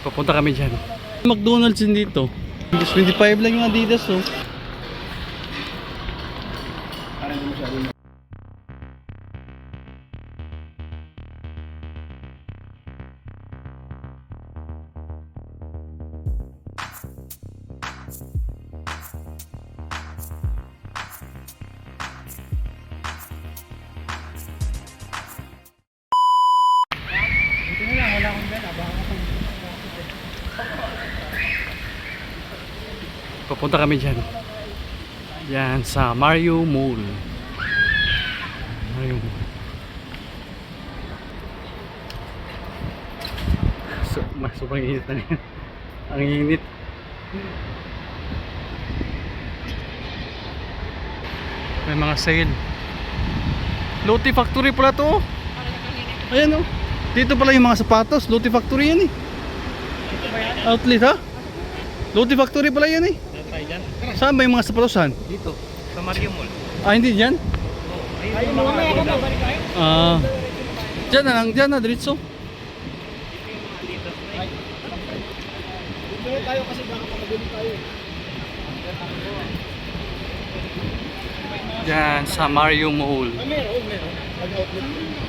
Papunta kami dyan. McDonald's din dito. 25 lang yung Adidas oh. Papunta kami dyan. Yan sa Mario Mall. Mario Mall. So, mas sobrang init na ngayon. Ang init. May mga sale. Lotte Factory pala to. Ayan oh. Dito pala yung mga sapatos. Lotte Factory yan eh. Outlet ha? Lotte Factory pala yan eh. Dyan. Saan ba yung mga sapatosan? Dito. Sa Mario Mall. Ah, hindi dyan? Ay, mga Adidas. Ah. Dyan na lang, dyan na, diretso. tayo kasi baka makabili tayo. Dyan, sa Mario Mall. Ah, meron, meron. Pag-outlet.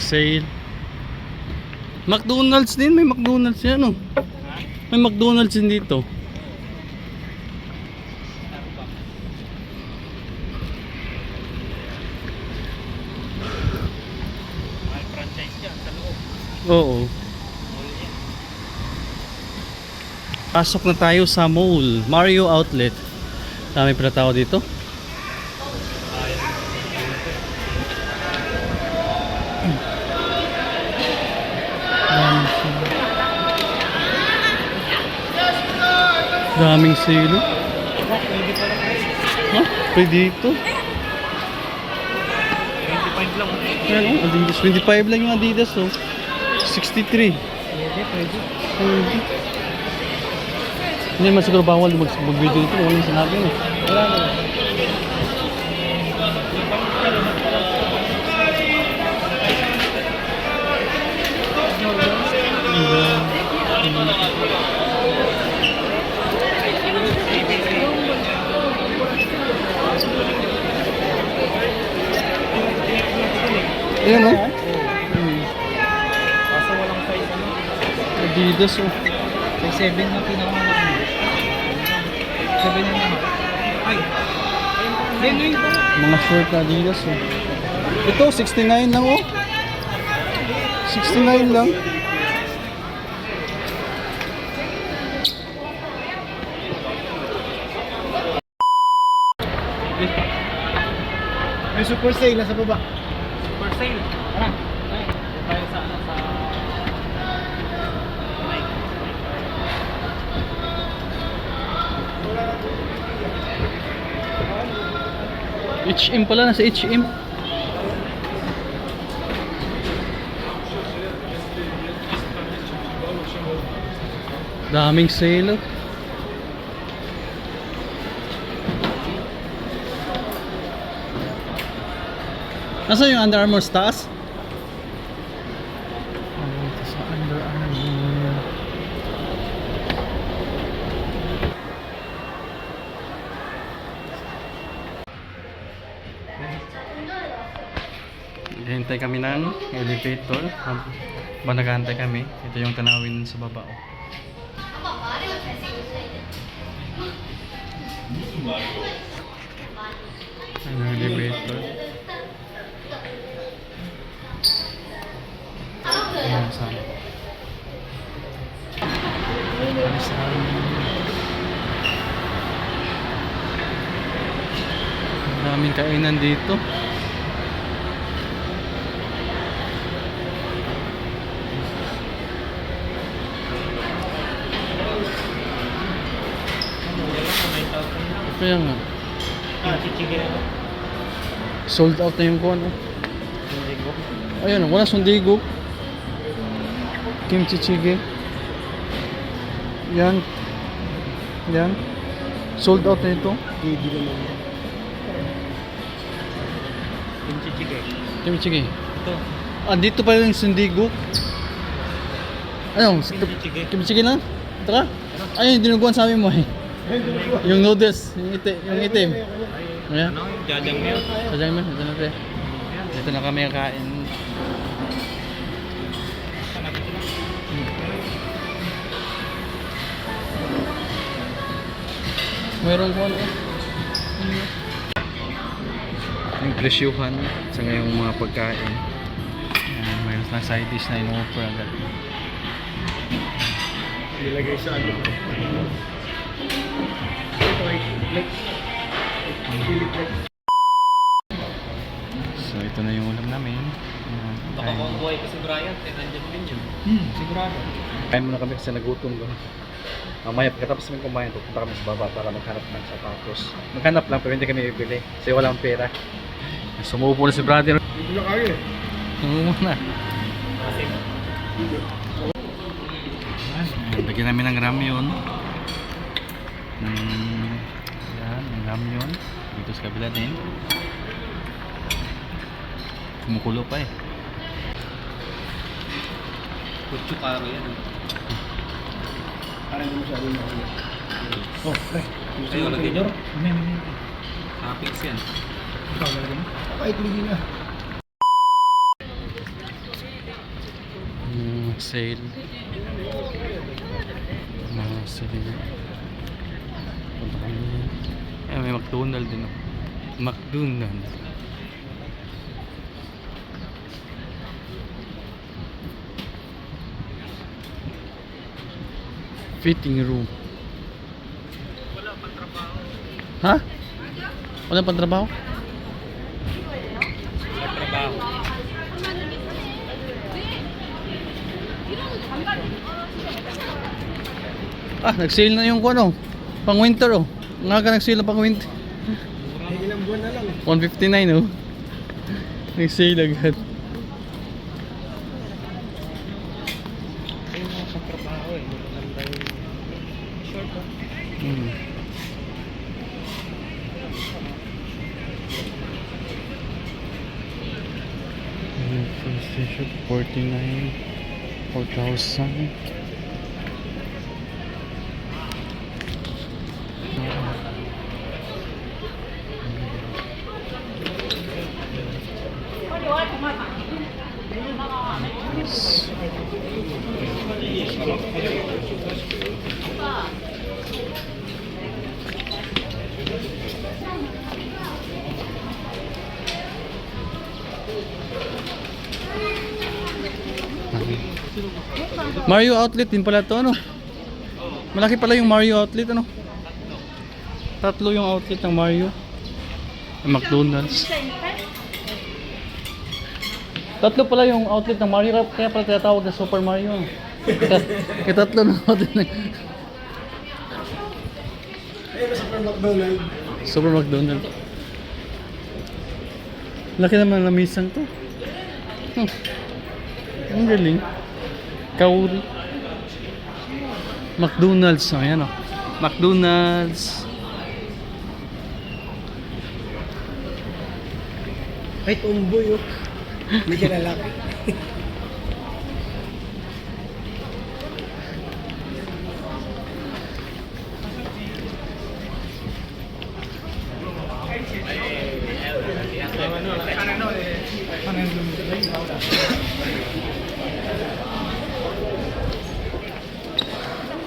Sale. McDonald's din, may McDonald's yan oh. May McDonald's din dito. May franchise yan sa loob. Oo. Pasok na tayo sa mall, Mario Outlet. Dami pala tao dito. Daming guys. Ha? Pwede dito. 25 lang. Ayan oh, Adidas. 25 lang yung Adidas oh. 63. Pwede, pwede. Pwede. Hindi man siguro bawal mag- mag-video dito. Wala yung sinabi no. Wala na. Ayan oh. Kaso walang size ano. Adidas oh. May 7 na pinakamalaki. 7 na naman. Ay. Mga short na Adidas oh. Ito 69 lang oh. 69 lang. May super sale nasa baba. Sale. Tara. Ay, tayo sa sa H&M pala, nasa H&M. Daming sale. oh. Nasaan yung Under Armour sa taas? Ito sa Under Armour. Hintay kami ng elevator. Ba nag kami. Ito yung tanawin sa baba. Oh. Ano elevator? Ayan sa Alisan. Ang daming kainan dito. Kaya nga. Ah, chichigil ano. Sold out na yung kuwan. Ko. Ayun, wala sundigo. Kimchi jjigae. Yan. Yan. Sold out na ito. Hindi naman. Kimchi Kimchi. Ito. Ah, dito pa yung Sindigo. Ano? Kimchi Kimchi lang? Tara. Ay, yung dinuguan sa amin mo eh. Yung noodles, yung, iti, yung itim. Ayan. Ano? Jajangmyeon. Sajang mo, ito na. Dito na kami kakain. Mayroon ko ano. Yung presyuhan sa ngayong mga pagkain. Ayan, mayroon na side dish na in-offer agad. Nilagay sa ano. Ito ay flex. Chili flex. So ito na yung ulam namin. Baka kung buhay pa si Brian, eh, nandiyan din yun. Hmm, sigurado. Kain muna kami kasi nagutom ba. Mamaya pagkatapos namin kumain, pupunta kami sa baba para maghanap ng sapatos. Maghanap lang pero hindi kami bibili kasi walang pera. Sumupo na si brother. Hindi na kaya eh. Sumupo na. Lagyan namin ng ramyun. Mm, yan, ng ramyun. Dito sa kabila din. Kumukulo pa eh. kutsu karo yan. Parang hindi masyado yung. Oh, pre. Ayun, lagyan nyo. Hindi, hindi. Toppings yan. Ikaw, lagyan mo? Kahit hindi na. Mm, sale. Mga sale. Punta kami. Eh, may McDonald din. Oh. McDonald. Fitting room. Ha? Wala pang trabaho? Sa trabaho. Ah, nag-sale na yung ano, pang winter oh. Nga ka nag-sale na pang winter. Ilang buwan na lang. 159 oh. Nag-sale agad. Ayun nga sa trabaho eh. Maganda yung short ah. Hmm. Ayan, First station 49 4,000 Mario Outlet din pala to ano? Malaki pala yung Mario Outlet ano? Tatlo yung outlet ng Mario. Ng McDonald's. Tatlo pala yung outlet ng Mario kaya pala tinatawag na Super Mario. Kaya, tatlo ng outlet ng sa McDonald. Super McDonald. Laki naman ng misang to. Hmm. Ang galing. Kauri. McDonald's. Oh, ayan oh. McDonald's. Ay, tumboy oh. Hindi ka lalaki.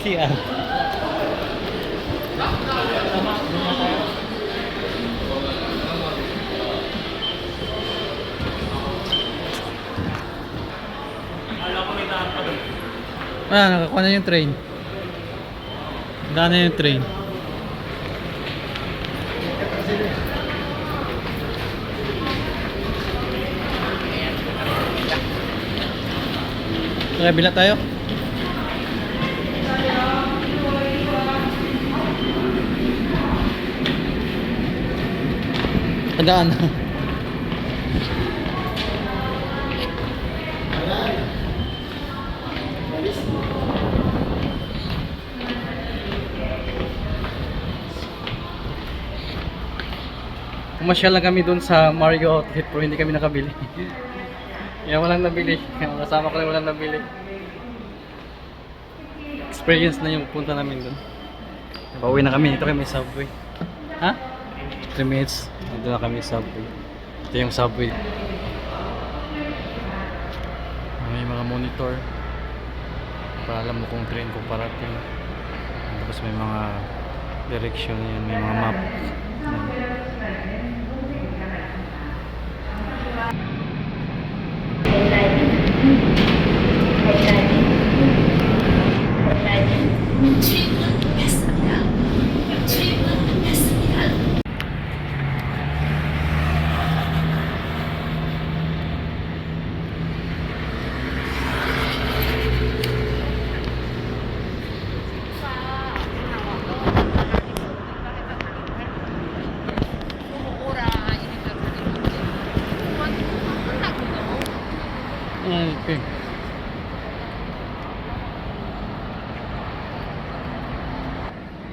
CR. Ah, nakakuha na yung train. Daan na yung train. Sa kabila tayo. Daan. Pumasyal lang kami doon sa Mario Outlet pero hindi kami nakabili. Kaya walang nabili. Kasama ko lang walang nabili. Experience na yung punta namin doon. Pauwi na kami. Ito kami subway. Ha? 3 minutes. Ito na kami sa subway. Ito yung subway. May mga monitor. Para alam mo kung train kung parating. Tapos may mga direction yan. May mga map. Ay,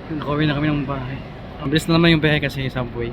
Nakauwi na kami ng bahay. Mabilis na naman yung biyahe kasi subway.